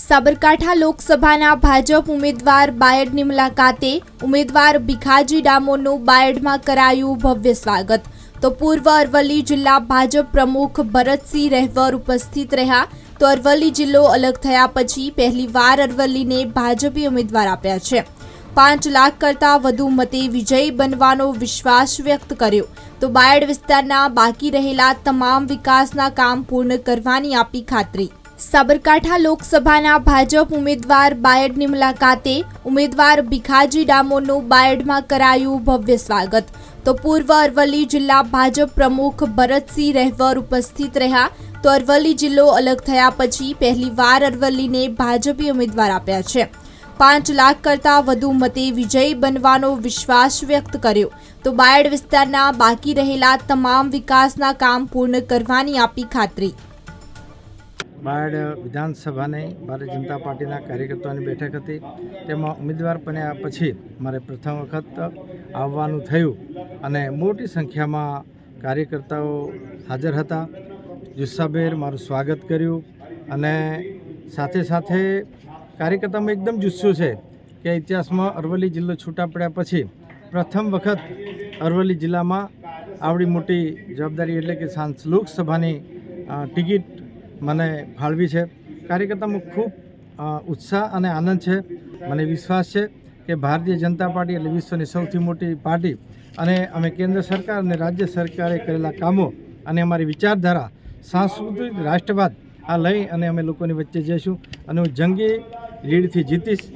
સાબરકાંઠા લોકસભાના ભાજપ ઉમેદવાર બાયડની મુલાકાતે ઉમેદવાર ભીખાજી ડામોરનું બાયડમાં કરાયું ભવ્ય સ્વાગત. તો પૂર્વ અરવલ્લી જિલ્લા ભાજપ પ્રમુખ ભરતસિંહ રહેવર ઉપસ્થિત રહ્યા. તો અરવલ્લી જિલ્લો અલગ થયા પછી પહેલીવાર અરવલ્લીને ભાજપી ઉમેદવાર આપ્યા છે. પાંચ લાખ કરતાં વધુ મતે વિજયી બનવાનો વિશ્વાસ વ્યક્ત કર્યો. તો બાયડ વિસ્તારના બાકી રહેલા તમામ વિકાસના કામ પૂર્ણ કરવાની આપી ખાતરી. સાબરકાંઠા લોકસભાના ભાજપ ઉમેદવાર બાયડની મુલાકાતે ઉમેદવાર ભીખાજી ડામોરનું બાયડમાં કરાયું ભવ્ય સ્વાગત. તો પૂર્વ અરવલ્લી જિલ્લા ભાજપ પ્રમુખ ભરતસિંહ રહેવર ઉપસ્થિત રહ્યા. તો અરવલ્લી જિલ્લો અલગ થયા પછી પહેલીવાર અરવલ્લીને ભાજપી ઉમેદવાર આપ્યા છે. પાંચ લાખ કરતાં વધુ મતે વિજયી બનવાનો વિશ્વાસ વ્યક્ત કર્યો. તો બાયડ વિસ્તારના બાકી રહેલા તમામ વિકાસના કામ પૂર્ણ કરવાની આપી ખાતરી. બાયડ વિધાનસભાની, ભારતીય જનતા પાર્ટીના કાર્યકર્તાઓની બેઠક હતી. તેમાં ઉમેદવાર બન્યા પછી મારે પ્રથમ વખત આવવાનું થયું અને મોટી સંખ્યામાં કાર્યકર્તાઓ હાજર હતા. જુસ્સાભેર મારું સ્વાગત કર્યું અને સાથે સાથે કાર્યકર્તામાં એકદમ જુસ્સો છે કે ઇતિહાસમાં અરવલ્લી જિલ્લો છૂટા પડ્યા પછી પ્રથમ વખત અરવલ્લી જિલ્લામાં આવડી મોટી જવાબદારી એટલે કે સાંસ લોકસભાની ટિકિટ મને ફાળવી છે. કાર્યકર્તામાં ખૂબ ઉત્સાહ અને આનંદ છે. મને વિશ્વાસ છે કે ભારતીય જનતા પાર્ટી એટલે વિશ્વની સૌથી મોટી પાર્ટી અને અમે કેન્દ્ર સરકાર અને રાજ્ય સરકારે કરેલા કામો અને અમારી વિચારધારા, સાંસ્કૃતિક રાષ્ટ્રવાદ આ લઈ અને અમે લોકોની વચ્ચે જઈશું. અને હું જંગી લીડથી જીતીશ.